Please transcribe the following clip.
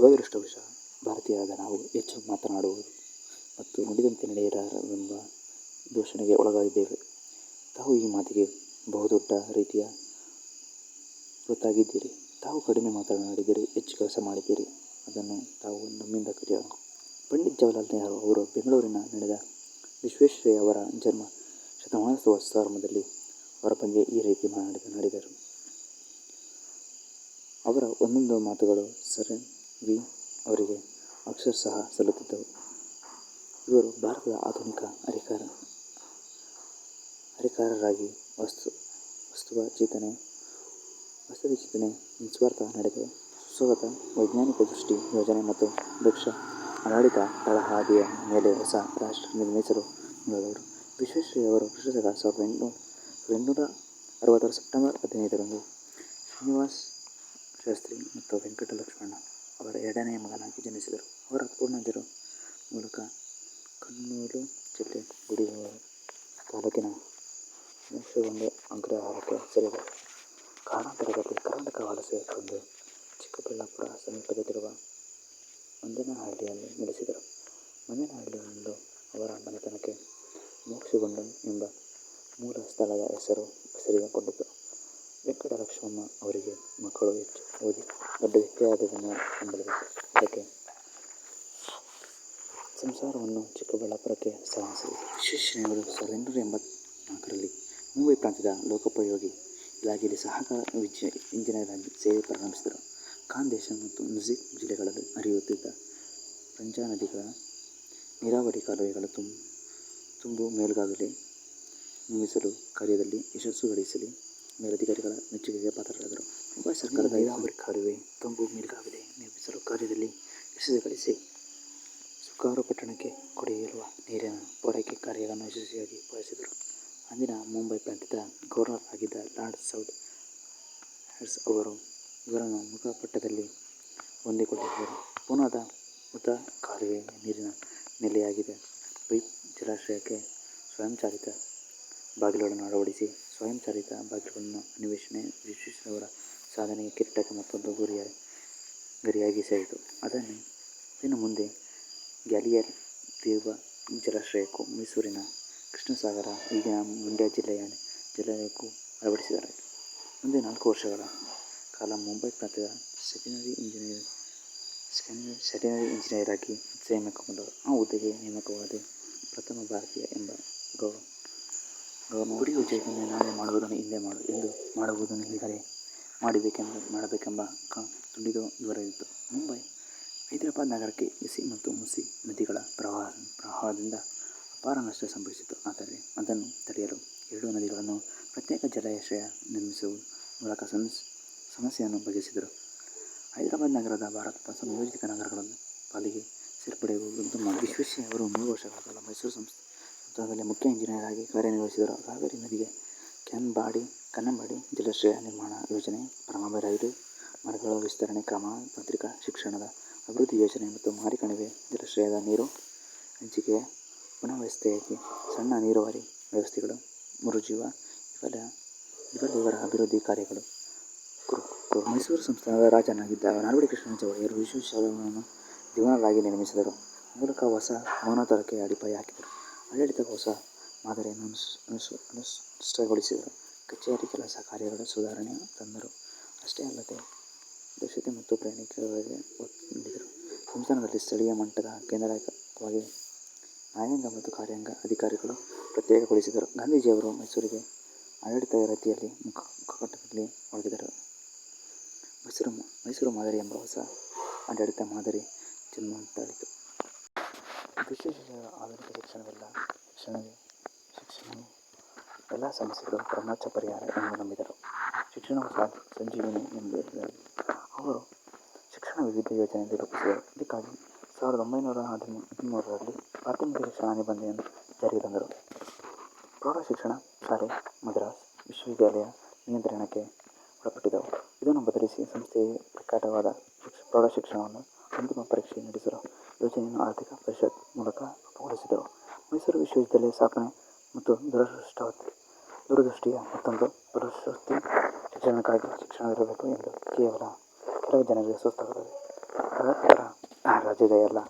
ದುರದೃಷ್ಟವಶ ಭಾರತೀಯರಾದ ನಾವು ಹೆಚ್ಚು ಮಾತನಾಡುವುದು ಮತ್ತು ನುಡಿದಂತೆ ನಡೆಯಲಾರೆವೆಂಬ ದೂಷಣೆಗೆ ಒಳಗಾಗಿದ್ದೇವೆ. ತಾವು ಈ ಮಾತಿಗೆ ಬಹುದೊಡ್ಡ ರೀತಿಯ ಗೊತ್ತಾಗಿದ್ದೀರಿ ತಾವು ಕಡಿಮೆ ಮಾತನಾಡಿದ್ದೀರಿ ಹೆಚ್ಚು ಕೆಲಸ ಮಾಡಿದ್ದೀರಿ ಅದನ್ನು ತಾವು ನಮ್ಮಿಂದ ಕಲಿಯೋಣ. ಪಂಡಿತ್ ಜವಾಹರಲಾಲ್ ನೆಹರು ಅವರು ಬೆಂಗಳೂರಿನ ನಡೆದ ವಿಶ್ವೇಶ್ವರಯ್ಯ ಅವರ ಜನ್ಮ ಶತಮಾನೋತ್ಸವ ಅವರ ಬಗ್ಗೆ ಈ ರೀತಿ ಮಾತನಾಡಿದರು. ಅವರ ಒಂದೊಂದು ಮಾತುಗಳು ಸರ್ ವಿ. ಅವರಿಗೆ ಸಹ ಸಲ್ಲುತ್ತಿದ್ದವು. ಇವರು ಭಾರತದ ಆಧುನಿಕ ಹರಿಕಾರರಾಗಿ ವಸ್ತುವ ಚಿಂತನೆ, ನಿಸ್ವಾರ್ಥ ನಡೆದು ಸುಸ್ವಾಗತ ವೈಜ್ಞಾನಿಕ ದೃಷ್ಟಿ, ಯೋಜನೆ ಮತ್ತು ದಕ್ಷ ಆಡಳಿತ ತಳಹಾದಿಯ ಮೇಲೆ ಹೊಸ ರಾಷ್ಟ್ರ ನಿರ್ಮಿಸಲು ಮುಂದಾದವರು. ವಿಶ್ವೇಶ್ವರಯ್ಯ ಅವರು ಕೃಷ್ಣ ಶ. ಸಾವಿರದ ಎಂಟುನೂರ ಅರವತ್ತರ ಸೆಪ್ಟೆಂಬರ್ ಹದಿನೈದರಂದು ಶ್ರೀನಿವಾಸ್ ಶಾಸ್ತ್ರಿ ಮತ್ತು ವೆಂಕಟಲಕ್ಷ್ಮಮ್ಮ ಅವರ ಎರಡನೆಯ ಮಗನಾಗಿ ಜನಿಸಿದರು. ಅವರ ಪೂರ್ಣದರು ಮೂಲಕ ಕಣ್ಣೂರು ಜಿಲ್ಲೆ ಗುಡಿಬಂಡೆ ತಾಲೂಕಿನ ಮೋಕ್ಷಗೊಂಡು ಅಗ್ರಹಾರಕ್ಕೆ ಸೇರಿದರು ಕಾರಣಾಂತರದಲ್ಲಿ ಕರ್ನಾಟಕ ವಲಸೆ ಬಂದು ಚಿಕ್ಕಬಳ್ಳಾಪುರ ಸಮೀಪದಲ್ಲಿರುವ ಮಂಜನಹಳ್ಳಿಯಲ್ಲಿ ನೆಲೆಸಿದರು. ಮಂಜೇನಹಳ್ಳಿಯೆಂದು ಅವರ ಮನೆತನಕ್ಕೆ ಮೋಕ್ಷಗೊಂಡ ಎಂಬ ಮೂಲ ಸ್ಥಳದ ಹೆಸರು ಸೇರಿಕೊಂಡಿತು. ವೆಂಕಟಲಕ್ಷ್ಮಮ್ಮ ಅವರಿಗೆ ಮಕ್ಕಳು ಹೆಚ್ಚು ಓದಿ ದೊಡ್ಡ ನಂಬಲಾಗಿತ್ತು. ಅದಕ್ಕೆ ಸಂಸಾರವನ್ನು ಚಿಕ್ಕಬಳ್ಳಾಪುರಕ್ಕೆ ಸಾಗಿಸಿದೆ ವಿಶ್ವೇಶ್ವರಯ್ಯನವರು ಸಾವಿರದ ಎಂಟುನೂರ ಎಂಬತ್ನಾಲ್ಕರಲ್ಲಿ ಮುಂಬೈ ಪ್ರಾಂತ್ಯದ ಲೋಕೋಪಯೋಗಿ ಇಲಾಖೆಯಲ್ಲಿ ಸಹಕಾರ ವಿಜಯ ಇಂಜಿನಿಯರ್ ಆಗಿ ಸೇವೆ ಪ್ರಾರಂಭಿಸಿದರು. ಖಾಂದೇಶ ಮತ್ತು ಮ್ಯೂಸಿಕ್ ಜಿಲ್ಲೆಗಳಲ್ಲಿ ಹರಿಯುತ್ತಿದ್ದ ಪಂಜಾ ನದಿಗಳ ನೀರಾವರಿ ಕಾಲುವೆಗಳ ತುಂಬು ಮೇಲ್ಗಾಲುವೆ ನಿರ್ಮಿಸಲು ಕಾರ್ಯದಲ್ಲಿ ಯಶಸ್ಸು ಗಳಿಸಲಿ ಮೇಲಧಿಕಾರಿಗಳ ಮೆಚ್ಚುಗೆಗೆ ಪಾತ್ರರಾದರು. ಮುಂಬಯಿ ಸರ್ಕಾರದ ನೀರಾವರಿ ಕಾಲುವೆ ತುಂಬು ಮೇಲ್ಗಾವಲೆ ನಿರ್ಮಿಸಲು ಕಾರ್ಯದಲ್ಲಿ ಯಶಸ್ವಿಗೊಳಿಸಿ ಸುಕಾರು ಪಟ್ಟಣಕ್ಕೆ ಕುಡಿಯಿರುವ ನೀರಿನ ಪೂರೈಕೆ ಕಾರ್ಯಗಳನ್ನು ಯಶಸ್ವಿಯಾಗಿ ಪೂರೈಸಿದರು. ಅಂದಿನ ಮುಂಬೈ ಪ್ರಾಂತ್ಯದ ಗವರ್ನರ್ ಆಗಿದ್ದ ಲಾರ್ಡ್ ಸೌತ್ ಹೆಡ್ಸ್ ಅವರು ಇವರನ್ನು ಮುಖಪಟ್ಟದಲ್ಲಿ ಹೊಂದಿಕೊಂಡಿದ್ದರು. ಪುನಾದ ಮೃತ ಕಾಲುವೆ ನೀರಿನ ನೆಲೆಯಾಗಿದೆ ಪೈಪ್ ಜಲಾಶಯಕ್ಕೆ ಸ್ವಯಂಚಾಲಿತ ಬಾಗಿಲುಗಳನ್ನು ಅಳವಡಿಸಿ ಸ್ವಯಂಚಾಲಿತ ಬಾಗಿಲುಗಳನ್ನು ಅನ್ವೇಷಣೆ ವಿಶ್ವೇಶ್ವರಯ್ಯನವರ ಸಾಧನೆಯ ಕಿರೀಟಕ್ಕೆ ಮತ್ತೊಂದು ಗರಿಯಾಗಿ ಸೇರಿತು. ಇನ್ನು ಮುಂದೆ ಗ್ಯಾಲಿಯರ್ ತೀವ್ರ ಜಲಾಶಯಕ್ಕೂ ಮೈಸೂರಿನ ಕೃಷ್ಣಸಾಗರ ಈಗಿನ ಮಂಡ್ಯ ಜಿಲ್ಲೆಯ ಜಲಾಶಯಕ್ಕೂ ಅಳವಡಿಸಿದ್ದಾರೆ ಮುಂದೆ ನಾಲ್ಕು ವರ್ಷಗಳ ಕಾಲ ಮುಂಬೈ ಪ್ರಾಂತ್ಯದ ಸೆಕೆಂಡರಿ ಇಂಜಿನಿಯರ್ ಆಗಿ ನೇಮಕಗೊಂಡರು. ಆ ಹುದ್ದೆಗೆ ನೇಮಕವಾದ ಪ್ರಥಮ ಭಾರತೀಯ ಎಂಬ ಗೌರವ ಗೌರವ ಕುಡಿಯುವ ಜೇಬಿನಿಂದ ನಾಳೆ ಮಾಡುವುದನ್ನು ಹಿಂದೆ ಮಾಡು, ಎಂದು ಮಾಡುವುದನ್ನು ಈಗಲೇ ಮಾಡಬೇಕೆಂಬ ತುಂಡಿದು ಇವರಲ್ಲಿತ್ತು. ಮುಂಬೈ ಹೈದರಾಬಾದ್ ನಗರಕ್ಕೆ ಎಸಿ ಮತ್ತು ಮುಸಿ ನದಿಗಳ ಪ್ರವಾಹ, ಪ್ರವಾಹದಿಂದ ಅಪಾರ ನಷ್ಟ ಸಂಭವಿಸಿತು ಆದರೆ ಅದನ್ನು ತಡೆಯಲು ಎರಡೂ ನದಿಗಳನ್ನು ಪ್ರತ್ಯೇಕ ಜಲಾಶಯ ನಿರ್ಮಿಸುವ ಮೂಲಕ ಸಮಸ್ಯೆಯನ್ನು ಬಗೆಹರಿಸಿದರು. ಹೈದರಾಬಾದ್ ನಗರದ ಭಾರತದ ಸಂಯೋಜಿತ ನಗರಗಳ ಪಾಲಿಗೆ ಸೇರ್ಪಡೆಯಾಗುವಂತೆ ಮಾಡಿ ವಿಶ್ವೇಶ್ವರಯ್ಯ ಅವರು ಮೂರು ವರ್ಷಗಳ ಕಾಲ ಮೈಸೂರು ಸಂಸ್ಥಾನದಲ್ಲಿ ಮುಖ್ಯ ಇಂಜಿನಿಯರ್ ಆಗಿ ಕಾರ್ಯನಿರ್ವಹಿಸಿದರು. ಕಾವೇರಿ ನದಿಗೆ ಕನ್ನಂಬಾಡಿ ಜಲಾಶಯ ನಿರ್ಮಾಣ ಯೋಜನೆ, ಪರಮಾರ ರೈಲು ಮರಗಳ ವಿಸ್ತರಣೆ ಕ್ರಮ, ತಾಂತ್ರಿಕ ಶಿಕ್ಷಣದ ಅಭಿವೃದ್ಧಿ ಯೋಜನೆ ಮತ್ತು ಮಾರಿಕಣಿವೆ ಜಲಾಶಯದ ನೀರು ಹಂಚಿಕೆಯ ಪುನರ್ವ್ಯವಸ್ಥೆ, ಸಣ್ಣ ನೀರಾವರಿ ವ್ಯವಸ್ಥೆಗಳು ಮರುಜೀವ ಇವೆಲ್ಲ ಇವರ ಅಭಿವೃದ್ಧಿ ಕಾರ್ಯಗಳು. ಕುರು. ಮೈಸೂರು ಸಂಸ್ಥಾನದ ರಾಜನಾಗಿದ್ದ ನಾಲ್ವಡಿ ಕೃಷ್ಣ ಒಡೆಯರ್ ವಿಶ್ವೇಶ್ವರಯ್ಯನವರನ್ನು ದಿವಾನರಾಗಿ ನಿರ್ಮಿಸಿದರು ಮೂಲಕ ಹೊಸ ಮೌನತರಕ್ಕೆ ಅಡಿಪಾಯ ಹಾಕಿದರು. ಆಡಳಿತದ ಹೊಸ ಮಾದರಿಯನ್ನು ಅನುಷ್ಠಾನಗೊಳಿಸಿದರು. ಕಚೇರಿ ಕೆಲಸ ಕಾರ್ಯಗಳು ಸುಧಾರಣೆ ತಂದರು. ಅಷ್ಟೇ ಅಲ್ಲದೆ, ದಕ್ಷತೆ ಮತ್ತು ಪ್ರಯಾಣಿಕರಿಗೆ ಒತ್ತು ನೀಡಿದರು. ಸಂಸ್ಥಾನದಲ್ಲಿ ಸ್ಥಳೀಯ ಮಟ್ಟದ ಕೇಂದ್ರವಾಗಿ ನ್ಯಾಯಾಂಗ ಮತ್ತು ಕಾರ್ಯಾಂಗ ಅಧಿಕಾರಿಗಳು ಪ್ರತ್ಯೇಕಗೊಳಿಸಿದರು. ಗಾಂಧೀಜಿಯವರು ಮೈಸೂರಿಗೆ ಆಡಳಿತ ರೀತಿಯಲ್ಲಿ ಒಳಗಿದರು ಮೈಸೂರು ಮೈಸೂರು ಮಾದರಿ ಎಂಬ ಹೊಸ ಆಡಳಿತ ಮಾದರಿ ಜನ್ಮ ತಾಳಿತು. ವಿಶ್ವೇಶ್ವರಯ್ಯನವರು ಆಧುನಿಕ ಶಿಕ್ಷಣವೇ ಎಲ್ಲ ಸಮಸ್ಯೆಗಳ ಪರಮೋಚ್ಚ ಪರಿಹಾರ ಎಂದು ನಂಬಿದರು. ಶಿಕ್ಷಣವು ಸಂಜೀವಿನಿ ಎಂದಿದ್ದರು. ಅವರು ಶಿಕ್ಷಣ ವಿವಿಧ ಯೋಜನೆ ರೂಪಿಸಿದರು. ಇದಕ್ಕಾಗಿ ಸಾವಿರದ ಒಂಬೈನೂರ ಹದಿಮೂರರಲ್ಲಿ ಪ್ರಾಥಮಿಕ ಶಿಕ್ಷಣ ನಿಬಂಧನೆಯನ್ನು ಜಾರಿಗೆ ತಂದರು. ಪ್ರೌಢ ಶಿಕ್ಷಣ ಶಾಲೆ ಮದ್ರಾಸ್ ವಿಶ್ವವಿದ್ಯಾಲಯ ನಿಯಂತ್ರಣಕ್ಕೆ ಒಳಪಟ್ಟಿದ್ದವು. ಇದನ್ನು ಬದಲಿಸಿ ಪ್ರಕಟವಾದ ಪ್ರೌಢ ಶಿಕ್ಷಣವನ್ನು ಅಂತಿಮ ಪರೀಕ್ಷೆ ನಡೆಸಲು ಯೋಜನೆಯನ್ನು ಆರ್ಥಿಕ ಪರಿಷತ್ ಮೂಲಕ ರೂಪುಗೊಳಿಸಿದರು. ಮೈಸೂರು ವಿಶ್ವವಿದ್ಯಾಲಯ ಸ್ಥಾಪನೆ ಮತ್ತು ತಮ್ಮ ದೂರದೃಷ್ಟಿಯ ಮತ್ತೊಂದು ಪ್ರಶಸ್ತಿ ಶಿಕ್ಷಣಕ್ಕಾಗಿ ಶಿಕ್ಷಣವಿರಬೇಕು ಎಂದು ಕೇವಲ ಕೆಲವು ಜನರಿಗೆ ಸುಸ್ತಾಗುತ್ತದೆ. ರಾಜ್ಯದ ಎಲ್ಲ